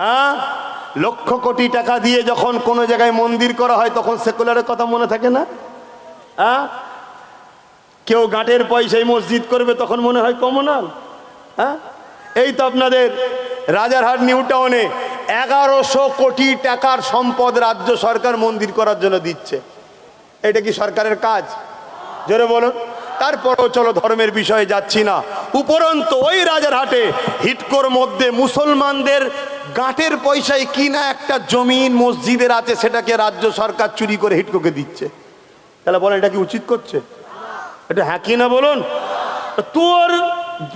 হ্যাঁ? লক্ষ কোটি টাকা দিয়ে যখন কোনো জায়গায় মন্দির করা হয়, তখন সেকুলারের কথা মনে থাকে না? হ্যাঁ? কেউ গাঁটের পয়সায় মসজিদ করবে, তখন মনে হয় কমনাল হ্যাঁ? এই তো আপনাদের রাজারহাট নিউ টাউনে এগারোশো কোটি টাকার সম্পদ রাজ্য সরকার মন্দির করার জন্য দিচ্ছে। এটা কি সরকারের কাজ? জোরে বলুন। তারপরও চলো, ধর্মের বিষয়ে যাচ্ছি না। উপরন্ত ওই রাজারহাটে হিটকোর মধ্যে মুসলমানদের গাঁটের পয়সায় কি না একটা জমিন মসজিদের আছে, সেটাকে রাজ্য সরকার চুরি করে হিটকোকে দিচ্ছে। তাহলে বলেন, এটা কি উচিত করছে? এটা হ্যাঁ কি না বলুন? তোর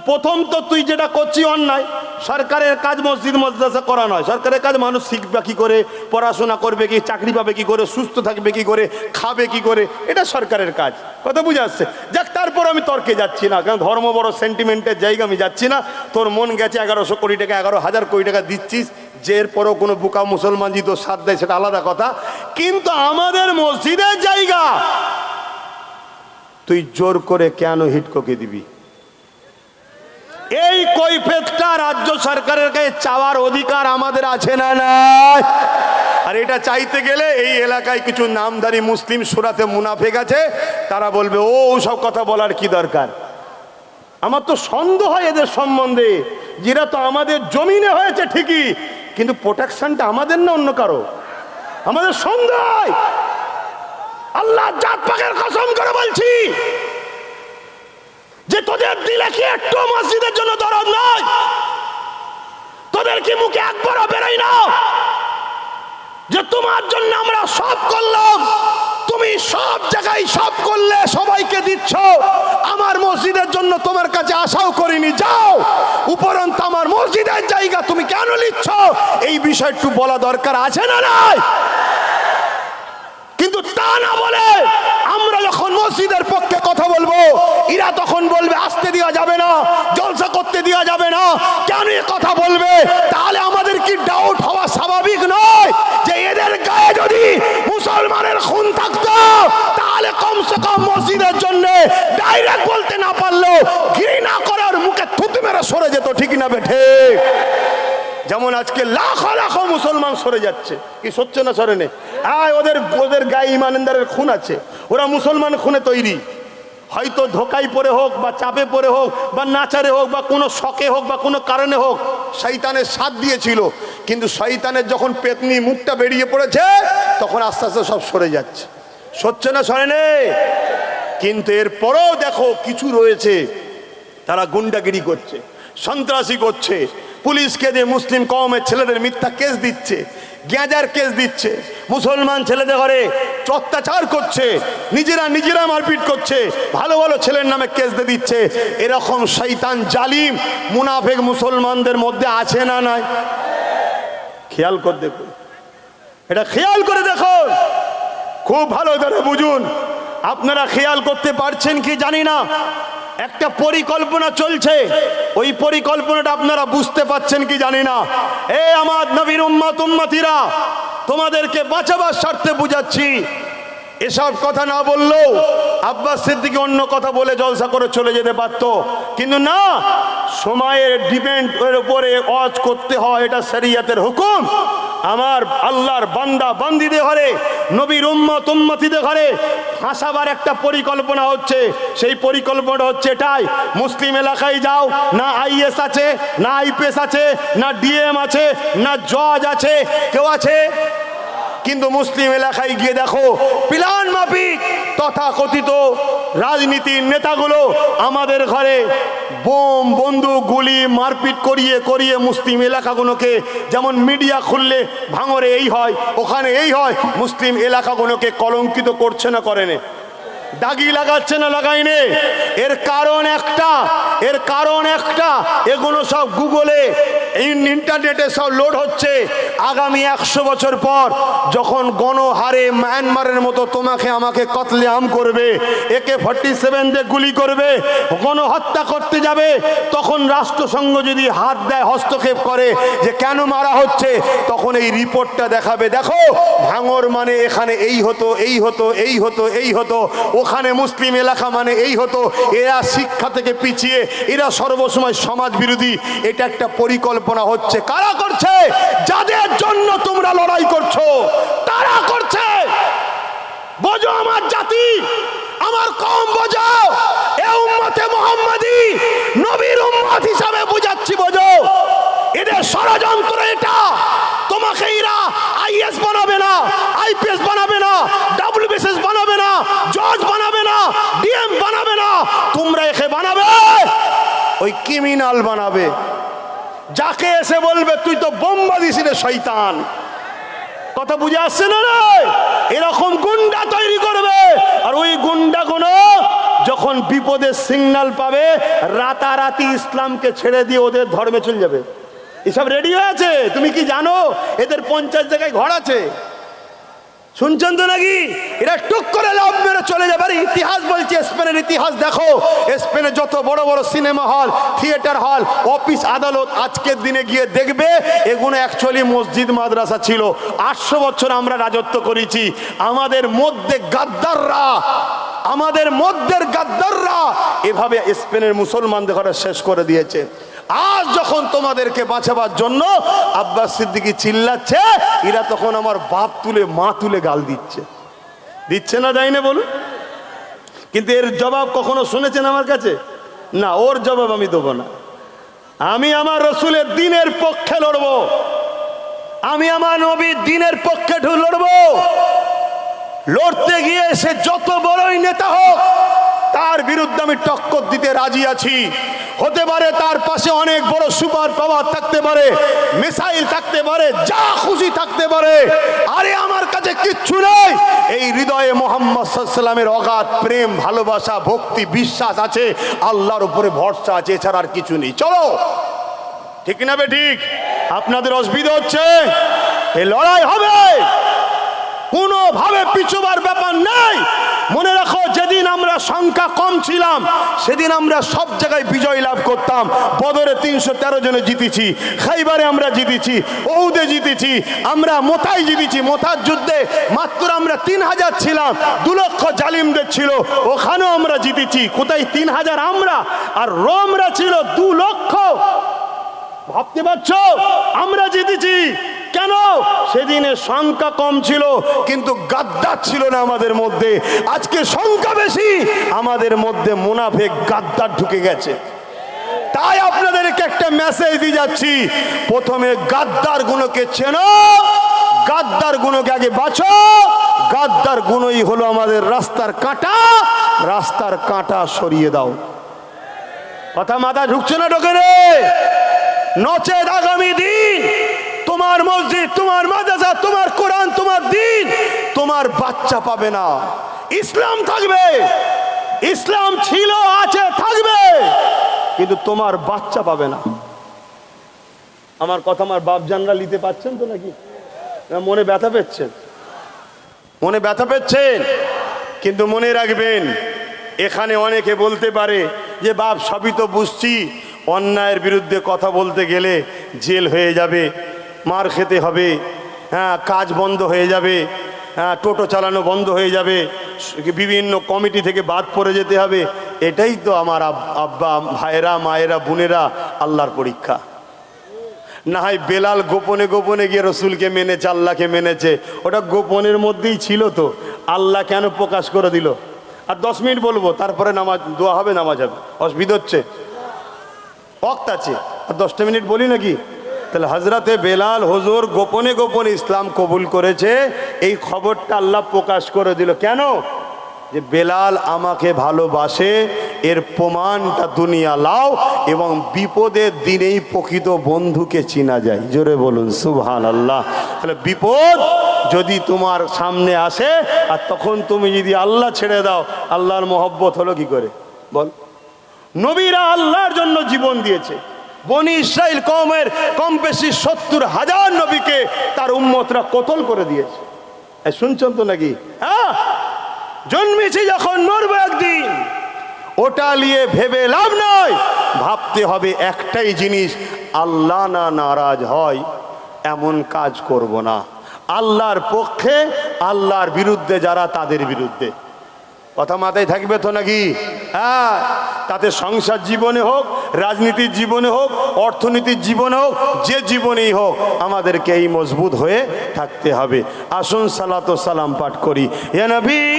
প্রথম তো তুই যেটা করছি অন্যায়, সরকারের কাজ মসজিদ মসজিদা করা নয়। সরকারের কাজ মানুষ শিখবে কি করে, পড়াশোনা করবে কি, চাকরি পাবে কি করে, সুস্থ থাকবে কি করে, খাবে কি করে, এটা সরকারের কাজ। কথা বুঝে আসছে? যাক, তারপর আমি তর্কে যাচ্ছি না, কারণ ধর্ম বড় সেন্টিমেন্টের জায়গা, আমি যাচ্ছি না। তোর মন গেছে এগারোশো কোটি টাকা, এগারো হাজার কোটি টাকা দিচ্ছিস যে এরপরও কোনো বুকা মুসলমান যদি তোর সাথ দেয়, সেটা আলাদা কথা। কিন্তু আমাদের মসজিদের জায়গা, তুই জোর করে কেন হিটকোকে দিবি? এই কৈফেতটা রাজ্য সরকারের কাছে চাওয়ার অধিকার আমাদের আছে না নাই? আর এটা চাইতে গেলে এই এলাকায় কিছু নামধারী মুসলিম সুরাতে মুনাফেক আছে, তারা বলবে, ও সব কথা বলার কি দরকার? আমার তো সন্দেহ হয় এদের সম্বন্ধে যেটা তো আমাদের জমিনে হয়েছে ঠিকই, কিন্তু প্রোটেকশনটা আমাদের না অন্য কারও? আমাদের সন্দেহ আল্লাহ জাত পাকের কসম করে বলছি তোদের দিলে কি একটু মসজিদের জন্য দরদ নয় তোদের কি মুখে একবারও বেরোয় না? যে তোমার জন্য আমরা সব করলাম, তুমি সব জায়গায় সব করলে সবাইকে দিচ্ছ। আমার মসজিদের জন্য তোমার কাছে আশাও করিনি, যাও। উপরন্ত আমার মসজিদের জায়গা তুমি কেন নিচ্ছ? এই বিষয় একটু বলা দরকার আছে না নাই? কিন্তু তা না বলে আমরা যখন মসজিদের পক্ষে কথা বলব, এরা তখন বলবে, আসতে দেওয়া যাবে না, জলসা করতে দেওয়া যাবে না। কেন কথা বলবে? তাহলে আমাদের কি ডাউট হওয়া স্বাভাবিক নয় যে এদের গায়ে যদি মুসলমানের খুন থাকতো, তাহলে কমসে কম মসজিদের জন্য ডাইরেক্ট বলতে না পারলেও ঘৃণা করার মুখে থুতু মেরে সরে যেত, ঠিক না বেঠে যেমন আজকে লাখো লাখো মুসলমান সরে যাচ্ছে। কি সচ্ছে না সরে নে আয়, ওদের ওদের গায়ে ইমানদারের খুন আছে। ওরা মুসলমান খুনে তৈরি। হয়তো ধোকাই পরে হোক, বা চাপে পরে হোক, বা নাচারে হোক, বা কোনো শখে হোক, বা কোনো কারণে হোক শৈতানের সাথ দিয়েছিল। কিন্তু শৈতানের যখন পেতনি মুখটা বেরিয়ে পড়েছে, তখন আস্তে আস্তে সব সরে যাচ্ছে। সচ্ছে না, সরে নে? কিন্তু এরপরেও দেখো, কিছু রয়েছে, তারা গুন্ডাগিরি করছে, সন্ত্রাসী করছে। পুলিশকে দিয়ে মুসলিম কওমের ছেলেদের মিথ্যা কেস দিচ্ছে, গ্যাজার কেস দিচ্ছে, মুসলমান ছেলেদের ঘরে অত্যাচার করছে, নিজেরা নিজেরা মারপিট করছে, ভালো ভালো ছেলের নামে কেস দিয়ে দিচ্ছে। এরকম শৈতান জালিম, মুনাফেক মুসলমানদের মধ্যে আছে না নাই? খেয়াল করে দেখুন। এটা খেয়াল করে দেখুন। খুব ভালো করে বুঝুন। আপনারা খেয়াল করতে পারছেন কি জানি না? একটা পরিকল্পনা চলছে। ওই পরিকল্পনাটা আপনারা বুঝতে পাচ্ছেন কি জানি না। এ আমার নবীর উম্মাত উম্মাতিরা, তোমাদেরকে বাঁচাবার স্বার্থে বুঝাচ্ছি। এসব কথা না বললেও আব্বাস সিদ্দিকি অন্য কথা বলে জলসা করে চলে যেতে পারতো। কিন্তু না, সময়ের ডিপেন্ড এর উপরে অজ করতে হয়, এটা শরিয়াতের হুকুম। আমার আল্লাহর বান্দা বান্দিদের ঘরে, নবীর উম্মত উম্মতিদের ঘরে ফাঁসাবার একটা পরিকল্পনা হচ্ছে। সেই পরিকল্পনা হচ্ছে এটাই। মুসলিম এলাকায় যাও, না আইএস আছে, না আইপিএস আছে, না ডিএম আছে, না জজ আছে, কেউ আছে? কিন্তু মুসলিম এলাকায় গিয়ে দেখো, প্লান মাফিক তথা কথিত রাজনীতির নেতাগুলো আমাদের ঘরে বোম, বন্দুক, গুলি, মারপিট করিয়ে করিয়ে মুসলিম এলাকাগুলোকে, যেমন মিডিয়া খুললে ভাঙরে এই হয়, ওখানে এই হয়, মুসলিম এলাকাগুলোকে কলঙ্কিত করছে না করেনে দাগি লাগাচ্ছে না লাগাইনে। এর কারণ একটা, এর কারণ একটা, এগুলো সব গুগলে ইন্টারনেটে সব লোড হচ্ছে। আগামী একশো বছর পর যখন গণহারে মায়ানমারের মতো তোমাকে আমাকে কতলে আম করবে একে ফর্টি সেভেন দিয়ে গুলি করবে, গণহত্যা করতে যাবে, তখন রাষ্ট্রসংঘ যদি হাত দেয়, হস্তক্ষেপ করে যে কেন মারা হচ্ছে, তখন এই রিপোর্টটা দেখাবে। দেখো, ভাঙর মানে এখানে এই হতো এই হতো এই হতো এই হতো, ওখানে মুসলিম এলাকা মানে এই হতো। এরা শিক্ষা থেকে পিছিয়ে, এরা সর্বসময় সমাজ বিরোধী এটা একটা পরিকল্পনা। হচ্ছে। কারা করছে? যাদের জন্য তোমরা লড়াই করছ, তারা করছে। বোঝো আমার জাতি, আমার কম বোঝাও এ উম্মতে মোহাম্মদী নবীর উম্মত হিসাবে বুঝাচ্ছি, বোঝো। এদের ষড়যন্ত্র এটা। তোমাকে এরা আইএস বানাবে না, আইপিএস বানাবে না ডাব্লিউবিসিএস বানাবে না, জজ বানাবে না, ডিএম বানাবে না। তোমরা একে বানাবে, ওই ক্রিমিনাল বানাবে। যাকে এসে বলবে, তুই তো বোম্বা দিস রে শৈতান কথা বুঝে আসছে না রে? এরকম গুন্ডা তৈরি করবে। আর ওই গুন্ডা কোন যখন বিপদের সিগন্যাল পাবে, রাতারাতি ইসলামকে ছেড়ে দিয়ে ওদের ধর্মে চলে যাবে। এসব রেডি হয়ে আছে তুমি কি জানো? এদের পঞ্চাশ জায়গায় ঘর আছে। শুনছেন তো নাকি? এরা টুক করে লাভ মেরে চলে যাবে আর ইতিহাস বলছে, স্পেনের ইতিহাস দেখো। স্পেনে যত বড় বড় সিনেমা হল, থিয়েটার হল, অফিস আদালত আজকের দিনে গিয়ে দেখবে, এগুলো অ্যাকচুয়ালি মসজিদ, মাদ্রাসা ছিল। আটশো বছর আমরা রাজত্ব করেছি। আমাদের মধ্যে গাদ্দাররা, আমাদের মধ্যের গাদ্দাররা এভাবে স্পেনের মুসলমানদের শেষ করে দিয়েছে। আজ যখন তোমাদেরকে বাঁচাবার জন্য আব্বাস সিদ্দিকি চিল্লাচ্ছে, এরা তখন আমার বাপ তুলে, মা তুলে গাল দিচ্ছে। দিচ্ছে না দেয় না বলুন? কিন্তু এর জবাব কখনো শুনেছেন আমার কাছে? না, ওর জবাব আমি দেবো না। আমি আমার রসুলের দিনের পক্ষে লড়বো। আমি আমার নবীর দিনের পক্ষে ঢু লড়বো। লড়তে গিয়ে সে যত বড়ই নেতা হোক, তার বিরুদ্ধে আমি টক্কর দিতে রাজি আছি। হতে পারে তার পাশে অনেক বড় সুপার পাওয়ার থাকতে পারে, মিসাইল থাকতে পারে, যা খুশি থাকতে পারে। আরে আমার কাছে কিচ্ছু নেই। এই হৃদয়ে মোহাম্মদ সাল্লামের অগাধ প্রেম, ভালোবাসা, ভক্তি, বিশ্বাস আছে। আল্লাহর উপরে ভরসা আছে, এছাড়া আর কিছু নেই। চলো। ঠিক না বে ঠিক? আপনাদের অসুবিধা হচ্ছে? এই লড়াই হবে। কোনোভাবে পিছুবার ব্যাপার নেই। মনে রাখো, যেদিন আমরা সংখ্যা কম ছিলাম, সেদিন আমরা সব জায়গায় বিজয় লাভ করতাম। বদরে তিনশো তেরো জনে জিতেছি, খাইবারে আমরা জিতেছি ঔদে জিতেছি, আমরা মোতাই জিতেছি, মোতার যুদ্ধে মাত্র আমরা তিন হাজার ছিলাম, দু লক্ষ জালিমদের ছিল, ওখানেও আমরা জিতেছি। কোথায় তিন হাজার আমরা আর রোমরা ছিল দু লক্ষ? ভাবতে পারছ? আমরা জিতেছি। কেন সেদিনে সংখ্যা কম ছিল, কিন্তু গাদ্দার ছিল না আমাদের মধ্যে। আজকে সংখ্যা বেশি, আমাদের মধ্যে মুনাফেক গাদ্দার ঢুকে গেছে। তাই আপনাদেরকে একটা মেসেজ দিয়ে যাচ্ছি। প্রথমে গাদ্দার গুণকে চেনো, গাদ্দার গুণকে আগে বাঁচো। গাদ্দার গুণই হলো আমাদের রাস্তার কাঁটা। রাস্তার কাঁটা সরিয়ে দাও। কথা মাথা ঢুকছে না ঢোকে রে নচেত আগামী দিন তোমার মসজিদ, তোমার মাদ্রাসা, তোমার কোরআন, তোমার দিন, তোমার বাচ্চা পাবে না। ইসলাম থাকবে। ইসলাম ছিল, আছে, থাকবে। কিন্তু তোমার বাচ্চা পাবে না। আমার কথা আমার বাপজানরা নিতে পাচ্ছেন তো নাকি? মনে ব্যথা পেচ্ছেন? মনে ব্যথা পেচ্ছেন? কিন্তু মনে রাখবেন, এখানে অনেকে বলতে পারে যে, বাপ, সবই তো বুঝছি। অন্যায়ের বিরুদ্ধে কথা বলতে গেলে জেল হয়ে যাবে। মার খেতে হবে। হ্যাঁ কাজ বন্ধ হয়ে যাবে। হ্যাঁ টোটো চালানো বন্ধ হয়ে যাবে। বিভিন্ন কমিটি থেকে বাদ পড়ে যেতে হবে। এটাই তো আমার আব্বা, ভাইয়েরা, মায়েরা, বোনেরা আল্লাহর পরীক্ষা। না হয় বেলাল গোপনে গোপনে গিয়ে রসুলকে মেনেছে, আল্লাহকে মেনেছে। ওটা গোপনের মধ্যেই ছিল তো। আল্লাহ কেন প্রকাশ করে দিল? আর দশ মিনিট বলব, তারপরে নামাজ, দোয়া হবে, নামাজ হবে। অসুবিধা হচ্ছে। ওক্ত আছে। আর দশটা মিনিট বলি নাকি? তাহলে হজরতে বেলাল হুজুর গোপনে গোপনে ইসলাম কবুল করেছে, এই খবরটা আল্লাহ প্রকাশ করে দিল। কেন? যে বেলাল আমাকে ভালোবাসে, এর প্রমাণটা দুনিয়া লাও এবং বিপদের দিনেই প্রকৃত বন্ধুকে চিনা যায়। জোরে বলুন সুবহান আল্লাহ তাহলে বিপদ যদি তোমার সামনে আসে, আর তখন তুমি যদি আল্লাহ ছেড়ে দাও, আল্লাহর মহব্বত হলো কি করে? বল। নবীরা আল্লাহর জন্য জীবন দিয়েছে। বনি ইসরায়েল কমের কম বেশি সত্তর হাজার নবীকে তার উম্মতরা কতল করে দিয়েছে। শুনছেন তো নাকি? হ্যাঁ? জন্মেছি যখন মরবো একদিন। ওটা নিয়ে ভেবে লাভ নয় ভাবতে হবে একটাই জিনিস, আল্লাহ না নারাজ হয়, এমন কাজ করব না। আল্লাহর পক্ষে, আল্লাহর বিরুদ্ধে যারা তাদের বিরুদ্ধে। কথা মাথায় থাকবে তো নাকি? হ্যাঁ? তাতে সংসার জীবনে হোক, রাজনীতির জীবনে হোক, অর্থনীতির জীবনে হোক, যে জীবনেই হোক, আমাদেরকে এই মজবুত হয়ে থাকতে হবে। আসুন সালাত সালাম পাঠ করি। এ নবী!